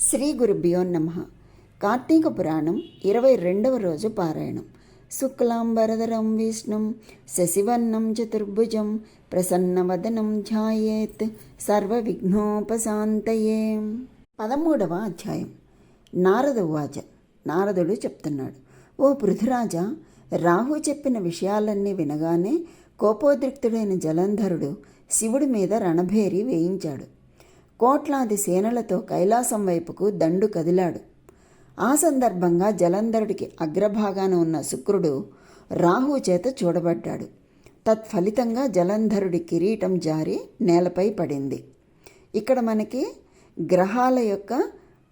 శ్రీ గురుభ్యో నమ. కార్తీక పురాణం ఇరవై రెండవ రోజు పారాయణం. శుక్లాంబరదరం విష్ణుం శశివర్ణం చతుర్భుజం ప్రసన్నవదనం ధ్యాయేత్ సర్వ విఘ్నోపశాంతయే పదమూడవ అధ్యాయం. నారద ఉవాచ. నారదుడు చెప్తున్నాడు ఓ పృథురాజా రాహు చెప్పిన విషయాలన్నీ వినగానే కోపోద్రిక్తుడైన జలంధరుడు శివుడి మీద రణభేరి వేయించాడు. కోట్లాది సేనలతో కైలాసం వైపుకు దండు కదిలాడు. ఆ సందర్భంగా జలంధరుడికి అగ్రభాగాన ఉన్న శుక్రుడు రాహు చేత చూడబడ్డాడు. తత్ఫలితంగా జలంధరుడి కిరీటం జారి నేలపై పడింది. ఇక్కడ మనకి గ్రహాల యొక్క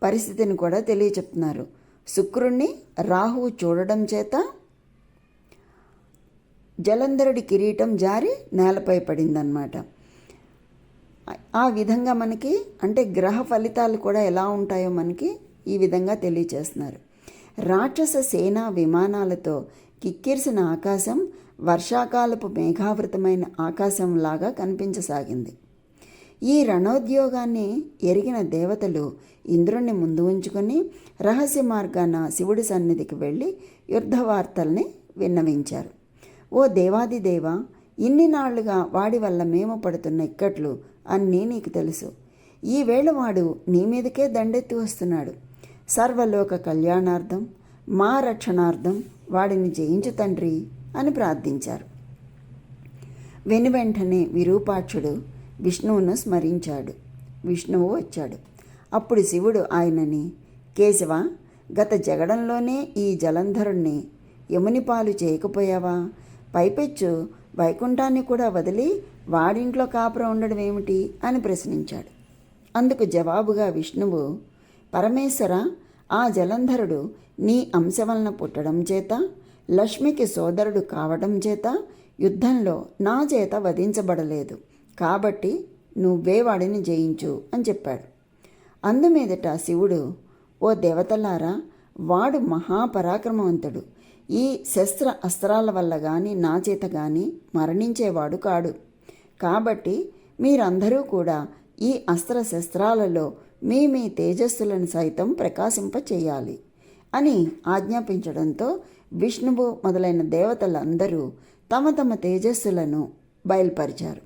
పరిస్థితిని కూడా తెలియచెప్తున్నారు. శుక్రుణ్ణి రాహువు చూడడం చేత జలంధరుడి కిరీటం జారి నేలపై పడిందన్నమాట. ఆ విధంగా మనకి అంటే గ్రహ ఫలితాలు కూడా ఎలా ఉంటాయో మనకి ఈ విధంగా తెలియచేస్తున్నారు. రాక్షస సేనా విమానాలతో కిక్కిరిసిన ఆకాశం వర్షాకాలపు మేఘావృతమైన ఆకాశంలాగా కనిపించసాగింది. ఈ రణోద్యోగాన్ని ఎరిగిన దేవతలు ఇంద్రుణ్ణి ముందు ఉంచుకొని రహస్య మార్గాన శివుడి సన్నిధికి వెళ్ళి యుద్ధ వార్తల్ని విన్నవించారు. ఓ దేవాదిదేవ ఇన్ని నాళ్ళుగా వాడి వల్ల మేము పడుతున్న ఇక్కట్లు అన్నీ నీకు తెలుసు. ఈవేళ వాడు నీ మీదకే దండెత్తి వస్తున్నాడు. సర్వలోక కళ్యాణార్థం మా రక్షణార్థం వాడిని జయించు తండ్రి అని ప్రార్థించారు. వెను వెంటనే విరూపాక్షుడు విష్ణువును స్మరించాడు. విష్ణువు వచ్చాడు. అప్పుడు శివుడు ఆయనని కేశవ గత జగడంలోనే ఈ జలంధరుణ్ణి యముని పాలు చేయకపోయావా? పైపెచ్చు వైకుంఠాన్ని కూడా వదిలి వాడింట్లో కాపురం ఉండడం ఏమిటి అని ప్రశ్నించాడు. అందుకు జవాబుగా విష్ణువు పరమేశ్వర ఆ జలంధరుడు నీ అంశ వలన పుట్టడం చేత లక్ష్మికి సోదరుడు కావడం చేత యుద్ధంలో నా చేత వధించబడలేదు. కాబట్టి నువ్వే వాడిని జయించు అని చెప్పాడు. అందుమీదట శివుడు ఓ దేవతలారా వాడు మహాపరాక్రమవంతుడు. ఈ శస్త్ర అస్త్రాల వల్ల కానీ నా చేత కానీ మరణించేవాడు కాడు. కాబట్టి మీరందరూ కూడా ఈ అస్త్ర శస్త్రాలలో మీ మీ తేజస్సులను సైతం ప్రకాశింపచేయాలి అని ఆజ్ఞాపించడంతో విష్ణువు మొదలైన దేవతలందరూ తమ తమ తేజస్సులను బయలుపరిచారు.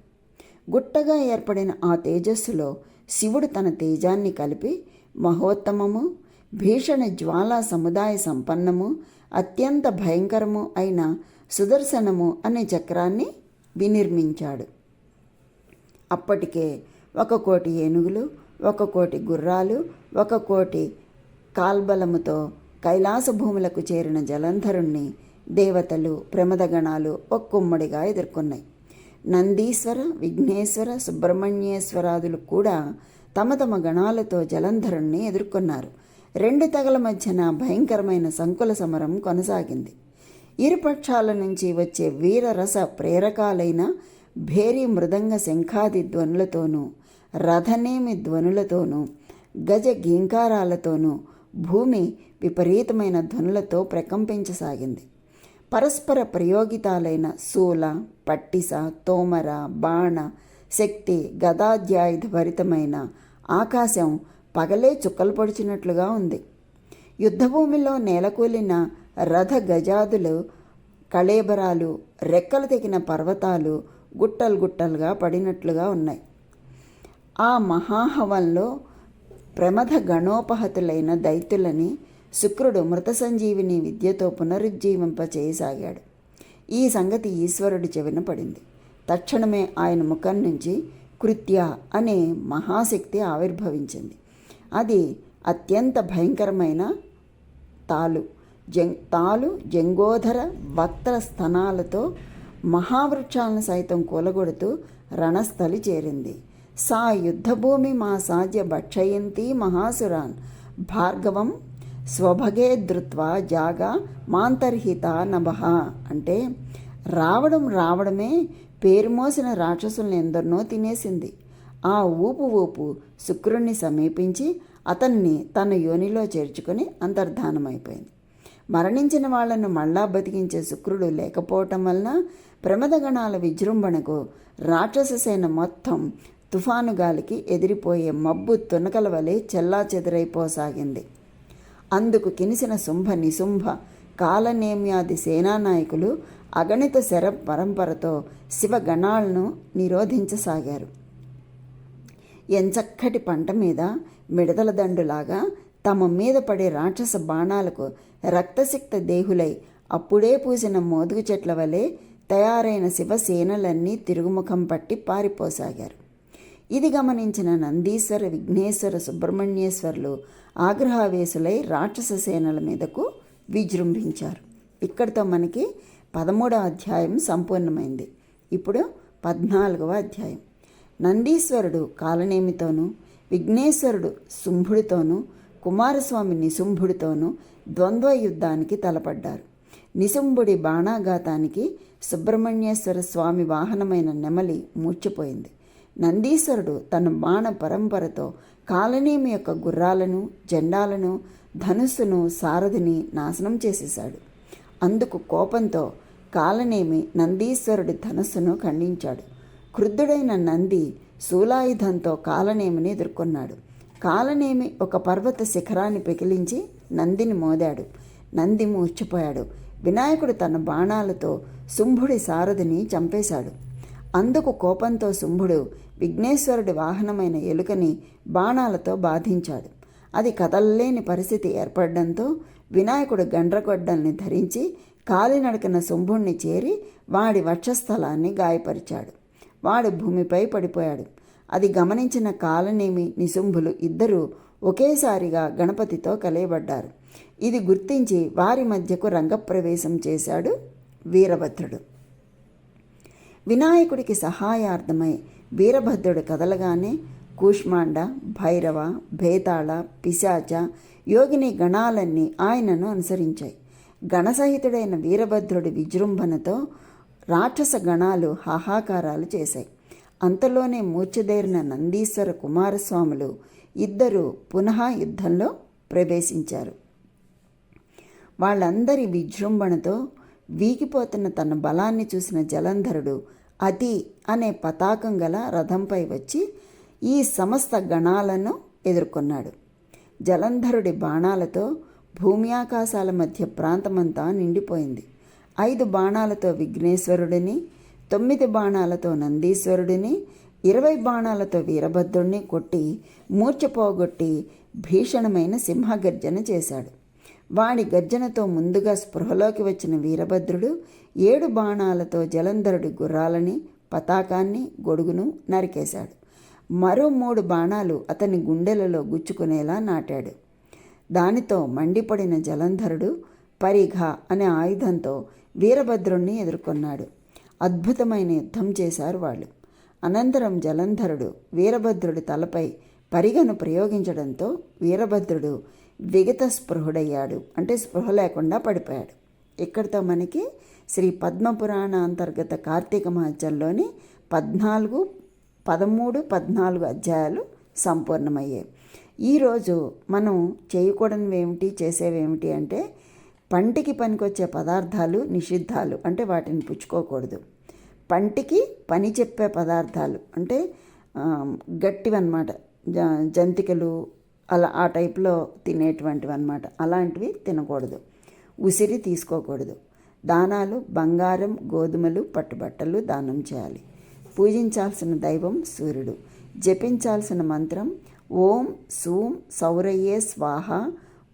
గుట్టగా ఏర్పడిన ఆ తేజస్సులో శివుడు తన తేజాన్ని కలిపి మహోత్తమము భీషణ జ్వాలా సముదాయ సంపన్నము అత్యంత భయంకరము అయిన సుదర్శనము అనే చక్రాన్ని వినిర్మించాడు. అప్పటికే ఒక కోటి ఏనుగులు ఒక కోటి గుర్రాలు ఒక కోటి కాల్బలముతో కైలాస భూములకు చేరిన జలంధరుణ్ణి దేవతలు ప్రమదగణాలు ఒక్కుమ్మడిగా ఎదుర్కొన్నాయి. నందీశ్వర విఘ్నేశ్వర సుబ్రహ్మణ్యేశ్వరాదులు కూడా తమ తమ గణాలతో జలంధరుణ్ణి ఎదుర్కొన్నారు. రెండు తగల మధ్యన భయంకరమైన సంకుల సమరం కొనసాగింది. ఇరుపక్షాల నుంచి వచ్చే వీరరస ప్రేరకాలైన భేరి మృదంగ శంఖాది ధ్వనులతోనూ రథనేమి ధ్వనులతోనూ గజ గీంకారాలతోనూ భూమి విపరీతమైన ధ్వనులతో ప్రకంపించసాగింది. పరస్పర ప్రయోగితాలైన శూల పట్టిస తోమర బాణ శక్తి గదాధ్యాయుధ భరితమైన ఆకాశం పగలే చుక్కలు పొడిచినట్లుగా ఉంది. యుద్ధభూమిలో నేలకూలిన రథ గజాదులు కళేబరాలు రెక్కలు తెగిన పర్వతాలు గుట్టలు గుట్టలుగా పడినట్లుగా ఉన్నాయి. ఆ మహాహవంలో ప్రమథ గణోపహతులైన దైత్యులని శుక్రుడు మృత సంజీవిని విద్యతో పునరుజ్జీవింపచేయసాగాడు. ఈ సంగతి ఈశ్వరుడి చెవిన పడింది. తక్షణమే ఆయన ముఖం నుంచి కృత్య అనే మహాశక్తి ఆవిర్భవించింది. అది అత్యంత భయంకరమైన తాలు జం తాలు జంగోధర వక్ర స్థనాలతో మహావృక్షాలను సైతం కూలగొడుతూ రణస్థలి చేరింది. సా యుద్ధభూమి మా సాధ్య భక్షయంతి మహాసురాన్. భార్గవం స్వభగే ధృత్వా జాగా మాంతర్హిత నభ అంటే రావడం రావడమే పేరు మోసిన రాక్షసుల్ని ఎందరినో తినేసింది. ఆ ఊపు ఊపు శుక్రుణ్ణి సమీపించి అతన్ని తన యోనిలో చేర్చుకొని అంతర్ధానమైపోయింది. మరణించిన వాళ్ళను మళ్ళా బతికించే శుక్రుడు లేకపోవటం వలన ప్రమదగణాల విజృంభణకు రాక్షస సేన మొత్తం తుఫాను గాలికి ఎదిరిపోయే మబ్బు తునకల వలె చెల్లా చెదరైపోసాగింది. అందుకు కినిసిన శుంభ నిశుంభ కాలనేమ్యాది సేనానాయకులు అగణిత శర పరంపరతో శివగణాలను నిరోధించసాగారు. ఎంచక్కటి పంట మీద మిడతల దండులాగా తమ మీద పడే రాక్షస బాణాలకు రక్తసిక్త దేహులై అప్పుడే పూసిన మోదుగు చెట్ల వలె తయారైన శివసేనలన్నీ తిరుగుముఖం పట్టి పారిపోసాగారు. ఇది గమనించిన నందీశ్వర విఘ్నేశ్వర సుబ్రహ్మణ్యేశ్వర్లు ఆగ్రహావేశులై రాక్షస సేనల మీదకు విజృంభించారు. ఇక్కడితో మనకి పదమూడవ అధ్యాయం సంపూర్ణమైంది. ఇప్పుడు పద్నాలుగవ అధ్యాయం. నందీశ్వరుడు కాలనేమితోనూ విఘ్నేశ్వరుడు శుంభుడితోనూ కుమారస్వామి నిశుంభుడితోనూ ద్వంద్వ యుద్ధానికి తలపడ్డారు. నిశుంభుడి బాణాఘాతానికి సుబ్రహ్మణ్యేశ్వర స్వామి వాహనమైన నెమలి మూర్చిపోయింది. నందీశ్వరుడు తన బాణ పరంపరతో కాలనేమి యొక్క గుర్రాలను జెండాలను ధనుస్సును సారథిని నాశనం చేసేశాడు. అందుకు కోపంతో కాలనేమి నందీశ్వరుడి ధనుస్సును ఖండించాడు. క్రుద్ధుడైన నంది శూలాయుధంతో కాలనేమిని ఎదుర్కొన్నాడు. కాలనేమి ఒక పర్వత శిఖరాన్ని పెకిలించి నందిని మోదాడు. నంది మూర్చిపోయాడు వినాయకుడు తన బాణాలతో శుంభుడి సారథిని చంపేశాడు. అందుకు కోపంతో శుంభుడు విఘ్నేశ్వరుడి వాహనమైన ఎలుకని బాణాలతో బాధించాడు. అది కదలలేని పరిస్థితి ఏర్పడడంతో వినాయకుడు గండ్రగొడ్డల్ని ధరించి కాలినడకన శుంభుణ్ణి చేరి వాడి వక్షస్థలాన్ని గాయపరిచాడు. వాడు భూమిపై పడిపోయాడు. అది గమనించిన కాలనేమి నిశుంభులు ఇద్దరూ ఒకేసారిగా గణపతితో కలయబడ్డారు. ఇది గుర్తించి వారి మధ్యకు రంగప్రవేశం చేశాడు వీరభద్రుడు. వినాయకుడికి సహాయార్థమై వీరభద్రుడు కదలగానే కూష్మాండ భైరవ భేతాళ పిశాచ యోగిని గణాలన్నీ ఆయనను అనుసరించాయి. గణసహితుడైన వీరభద్రుడి విజృంభణతో రాక్షస గణాలు హాహాకారాలు చేశాయి. అంతలోనే మూర్ఛదేరిన నందీశ్వర కుమారస్వాములు ఇద్దరు పునః యుద్ధంలో ప్రవేశించారు. వాళ్ళందరి విజృంభణతో వీగిపోతున్న తన బలాన్ని చూసిన జలంధరుడు అతి అనే పతాకం గల రథంపై వచ్చి ఈ సమస్త గణాలను ఎదుర్కొన్నాడు. జలంధరుడి బాణాలతో భూమి ఆకాశాల మధ్య ప్రాంతమంతా నిండిపోయింది. ఐదు బాణాలతో విఘ్నేశ్వరుడిని తొమ్మిది బాణాలతో నందీశ్వరుడిని ఇరవై బాణాలతో వీరభద్రుణ్ణి కొట్టి మూర్చపోగొట్టి భీషణమైన సింహగర్జన చేశాడు. వాడి గర్జనతో ముందుగా స్పృహలోకి వచ్చిన వీరభద్రుడు ఏడు బాణాలతో జలంధరుడి గుర్రాలని పతాకాన్ని గొడుగును నరికేశాడు. మరో మూడు బాణాలు అతని గుండెలలో గుచ్చుకునేలా నాటాడు. దానితో మండిపడిన జలంధరుడు పరిఘ అనే ఆయుధంతో వీరభద్రుణ్ణి ఎదుర్కొన్నాడు. అద్భుతమైన యుద్ధం చేశారు వాళ్ళు. అనంతరం జలంధరుడు వీరభద్రుడి తలపై పరిగను ప్రయోగించడంతో వీరభద్రుడు విగత స్పృహుడయ్యాడు అంటే స్పృహ లేకుండా పడిపోయాడు. ఇక్కడితో మనకి శ్రీ పద్మపురాణ అంతర్గత కార్తీక మహత్యంలోని పద్నాలుగు పదమూడు పద్నాలుగు అధ్యాయాలు సంపూర్ణమయ్యాయి. ఈరోజు మనం చేయకూడనివేమిటి చేసేవేమిటి అంటే పంటికి పనికొచ్చే పదార్థాలు నిషిద్ధాలు అంటే వాటిని పుచ్చుకోకూడదు. పంటికి పని చెప్పే పదార్థాలు అంటే గట్టివన్నమాట. జ జంతికలు అలా ఆ టైప్లో తినేటువంటివి అనమాట అలాంటివి తినకూడదు. ఉసిరి తీసుకోకూడదు. దానాలు బంగారం గోధుమలు పట్టుబట్టలు దానం చేయాలి. పూజించాల్సిన దైవం సూర్యుడు. జపించాల్సిన మంత్రం ఓం సూం సౌరయ్యే స్వాహ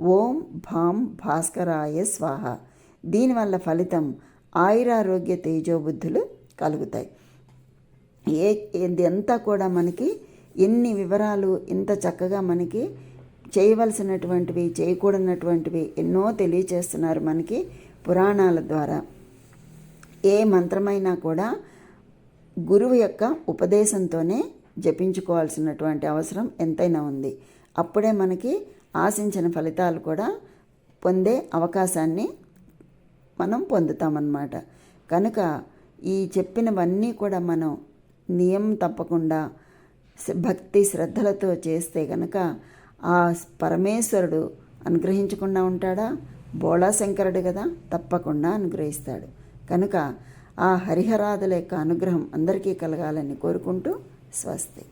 ఓం భాం భాస్కరాయ స్వాహ. దీనివల్ల ఫలితం ఆయురారోగ్య తేజోబుద్ధులు కలుగుతాయి. ఏ ఇదంతా కూడా మనకి ఎన్ని వివరాలు ఇంత చక్కగా మనకి చేయవలసినటువంటివి చేయకూడనటువంటివి ఎన్నో తెలియచేస్తున్నారు మనకి పురాణాల ద్వారా. ఏ మంత్రమైనా కూడా గురువు యొక్క ఉపదేశంతోనే జపించుకోవాల్సినటువంటి అవసరం ఎంతైనా ఉంది. అప్పుడే మనకి ఆశించిన ఫలితాలు కూడా పొందే అవకాశాన్ని మనం పొందుతామన్నమాట. కనుక ఈ చెప్పినవన్నీ కూడా మనం నియమం తప్పకుండా భక్తి శ్రద్ధలతో చేస్తే కనుక ఆ పరమేశ్వరుడు అనుగ్రహించకుండా ఉంటాడా? బోళాశంకరుడు కదా తప్పకుండా అనుగ్రహిస్తాడు. కనుక ఆ హరిహరాదుల యొక్క అనుగ్రహం అందరికీ కలగాలని కోరుకుంటూ స్వస్తి.